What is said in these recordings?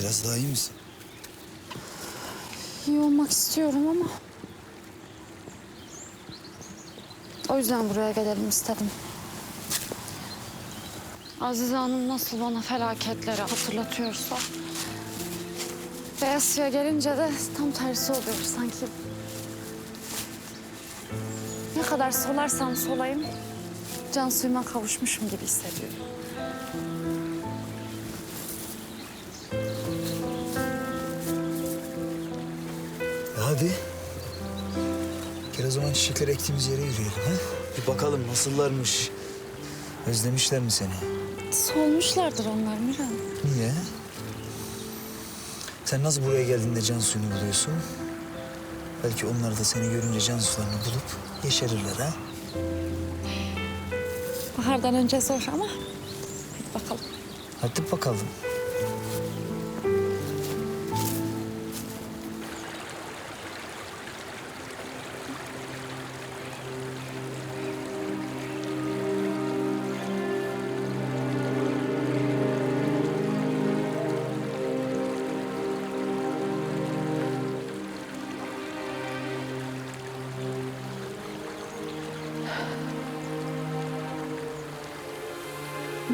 Biraz daha iyi misin? İyi olmak istiyorum ama... O yüzden buraya gelelim istedim. Azize Hanım nasıl bana felaketleri hatırlatıyorsa... Beyaz suya gelince de tam tersi oluyor sanki. Ne kadar solarsam solayım... Can suyuma kavuşmuşum gibi hissediyorum. Hadi. Gel o zaman çiçekleri ektiğimiz yere yürüyelim ha? Bir bakalım nasıllarmış. Özlemişler mi seni? Solmuşlardır onlar Miran. Niye? Sen nasıl buraya geldiğinde can suyunu buluyorsun? Belki onlar da seni görünce can sularını bulup yeşerirler ha? Bahardan önce zor ama hadi bakalım. Hadi bakalım.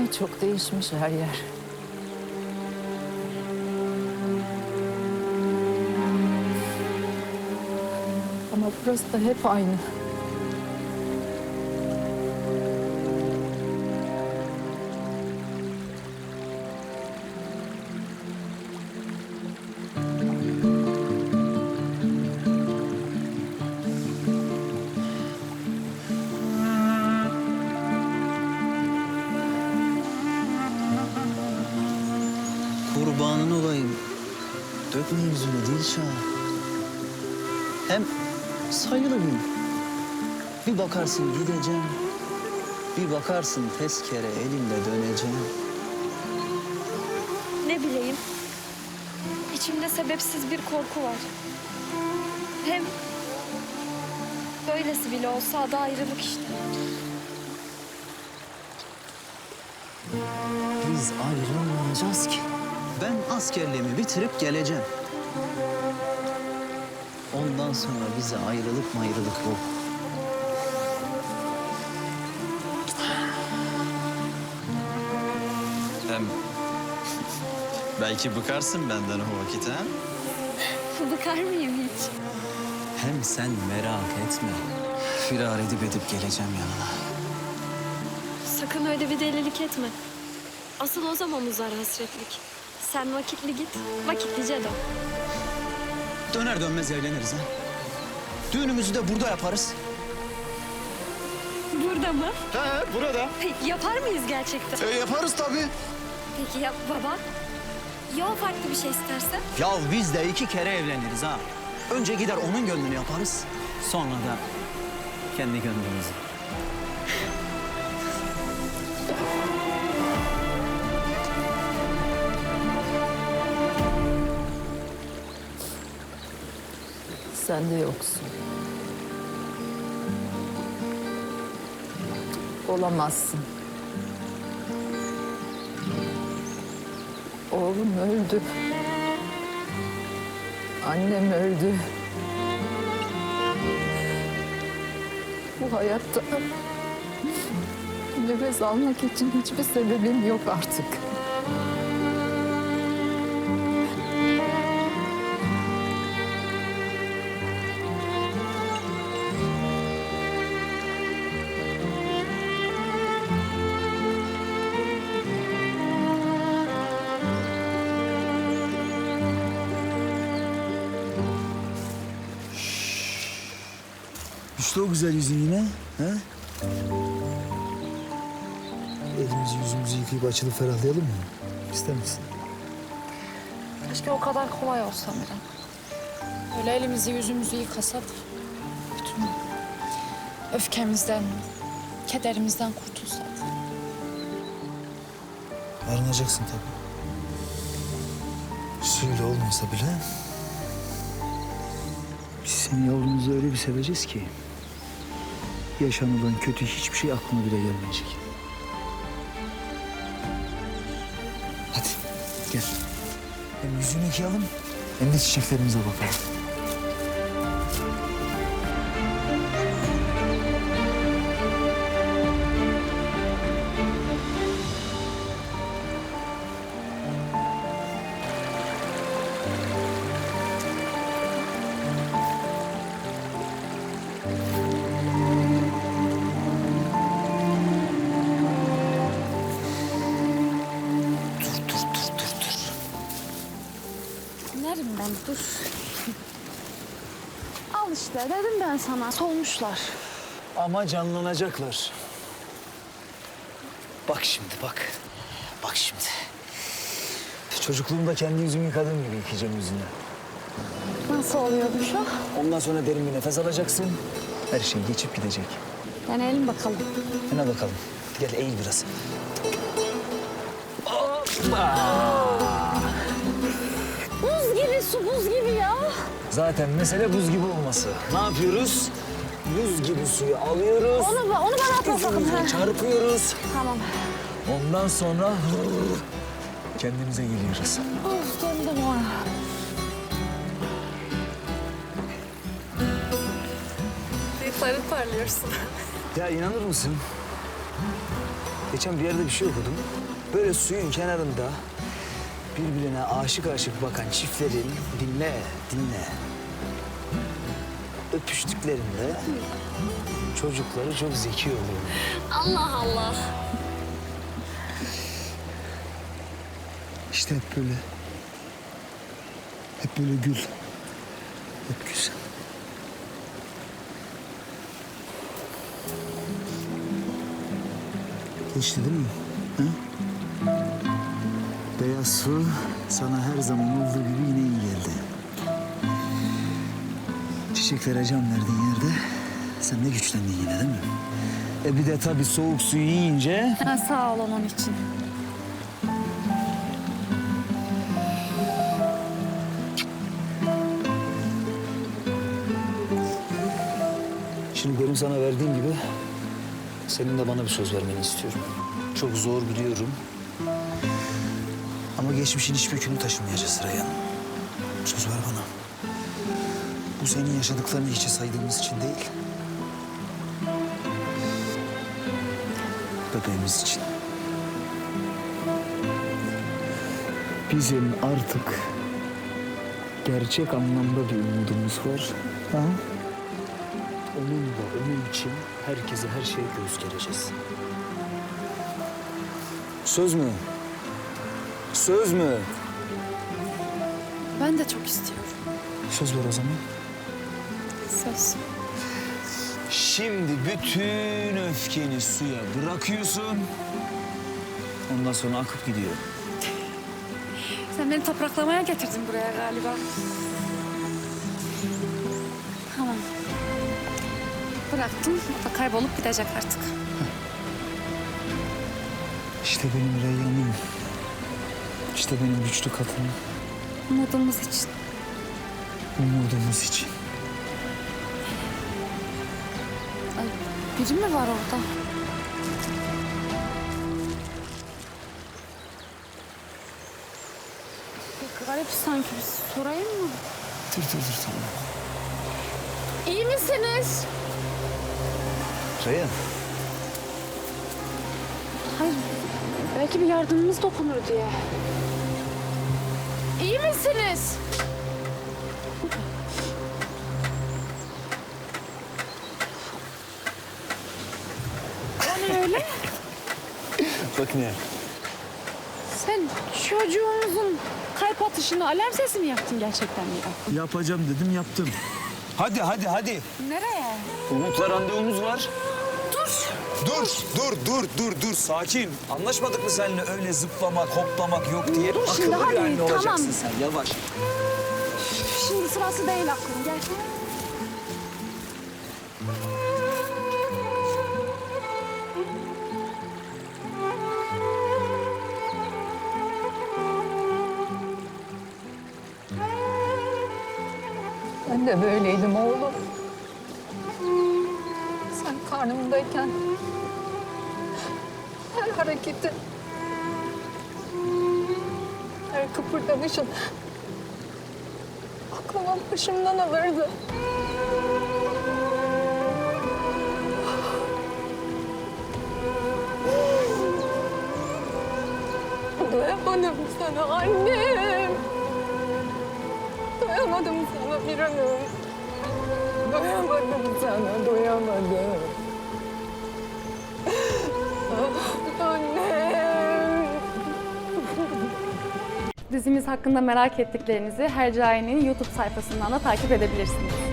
Ne çok değişmiş her yer. Ama burası da hep aynı. Dökme yüzünü Dilşah. Hem sayılı gün. Bir bakarsın gideceğim. Bir bakarsın tezkere elimle döneceğim. Ne bileyim. İçimde sebepsiz bir korku var. Hem böylesi bile olsa adı ayrılık işte. Biz ayrılmayacağız ki. Ben askerliğimi bitirip geleceğim. Ondan sonra bize ayrılık ayrılık yok. Hem belki bıkarsın benden o vakit ha? Bıkar mıyım hiç? Hem sen merak etme. Firar edip edip geleceğim yanına. Sakın öyle bir delilik etme. Asıl o zaman uzar hasretlik. Sen vakitli git, vakitlice dön. Döner dönmez evleniriz ha. Düğünümüzü de burada yaparız. Burada mı? He burada. Peki yapar mıyız gerçekten? E, yaparız tabii. Peki ya baba? Ya o farklı bir şey isterse? Ya biz de iki kere evleniriz ha. Önce gider onun gönlünü yaparız. Sonra da kendi gönlümüzü. Sen de yoksun. Olamazsın. Oğlum öldü. Annem öldü. Bu hayatta nefes almak için hiçbir sebebim yok artık. İşte o güzel yüzün yine. Ha? Elimizi yüzümüzü yıkayıp açılıp ferahlayalım mı? İster misin? Keşke o kadar kolay olsa Miran. Böyle elimizi yüzümüzü yıkasak bütün öfkemizden, kederimizden kurtulsak. Arınacaksın tabii. Suyla olmasa bile... Biz seni yavrumuzu öyle bir seveceğiz ki... ...yaşanılan kötü hiçbir şey aklına bile gelmeyecek. Hadi gel. Hem yüzünü yıkayalım hem de çiçeklerimize bakalım. Ben dur. Al işte dedim ben sana solmuşlar. Ama canlanacaklar. Bak şimdi bak. Bak şimdi. Çocukluğumda kendi yüzümü yıkadığım gibi yıkayacağım yüzünü. Nasıl oluyormuş o? Ondan sonra derin bir nefes alacaksın. Her şey geçip gidecek. Deneyelim bakalım. Hadi bakalım. Gel eğil biraz. Buz Zaten mesele buz gibi olması. Ne yapıyoruz? Buz gibi suyu alıyoruz. Onu, ba- onu bana atma sakın. Yüzümüze ha. çarpıyoruz. Tamam. Ondan sonra kendimize geliyoruz. Of döndüm ona. Bıyıkların parlıyorsun. Ya inanır mısın? Geçen bir yerde bir şey okudum. Böyle suyun kenarında birbirine aşık aşık bakan çiftlerin dinle, dinle. Öpüştüklerinde çocukları çok zeki oluyor. Allah Allah. İşte hep böyle. Hep böyle gül. Hep güzel. Geçti değil mi? Ha? Beyaz su sana her zaman olduğu gibi yine iyi geldi. Çiçeklere can verdiğin yerde sen de güçlendin yine değil mi? E bir de tabii soğuk suyu yiyince Ha, sağ ol onun için. Şimdi benim sana verdiğim gibi senin de bana bir söz vermeni istiyorum. Çok zor biliyorum. Ama geçmişin hiçbir yükünü taşımayacağız Reyhan. Söz ver bana. Bu senin yaşadıklarını hiçe saydığımız için değil. Bebeğimiz için. Bizim artık gerçek anlamda bir umudumuz var. Ha? Onun da onun için herkese her şeye göz gereceğiz. Söz mü? Söz mü? Ben de çok istiyorum. Söz ver o zaman. Söz. Şimdi bütün öfkeni suya bırakıyorsun. Ondan sonra akıp gidiyor. Sen beni topraklamaya getirdin buraya galiba. Tamam. Bıraktım. O da kaybolup gidecek artık. İşte benim Reyyan'ım. İşte benim güçlü kadınım. Umudumuz için. Umudumuz için. Ay, biri mi var orada? Garip sanki. Bir sorayım mı? Dur dur dur tamam. İyi misiniz? Reyhan. Hayır. Belki bir yardımımız dokunur diye. İyi misiniz? Ne öyle? Bak ne? Sen çocuğumuzun kalp atışını alarm sesi mi yaptın gerçekten ya? Yapacağım dedim yaptım. Hadi hadi hadi. Nereye? Umut'la randevumuz var. Dur. Dur, dur, dur, dur. Sakin. Anlaşmadık mı seninle öyle zıplamak, hoplamak yok diye? Dur şimdi, Akıllı bir hadi, anne tamam. olacaksın sen. Yavaş. Şimdi sırası değil aklım. Gel. Ben de böyleydim oğlum. Sen karnımdayken her hareketin, her kıpırdanışın aklımı başımdan alırdı. Doyamadım sana annem. Doyamadım sana bir hanım. Doyamadım sana, doyamadım. Ah. Dizimiz hakkında merak ettiklerinizi Hercai'nin YouTube sayfasından da takip edebilirsiniz.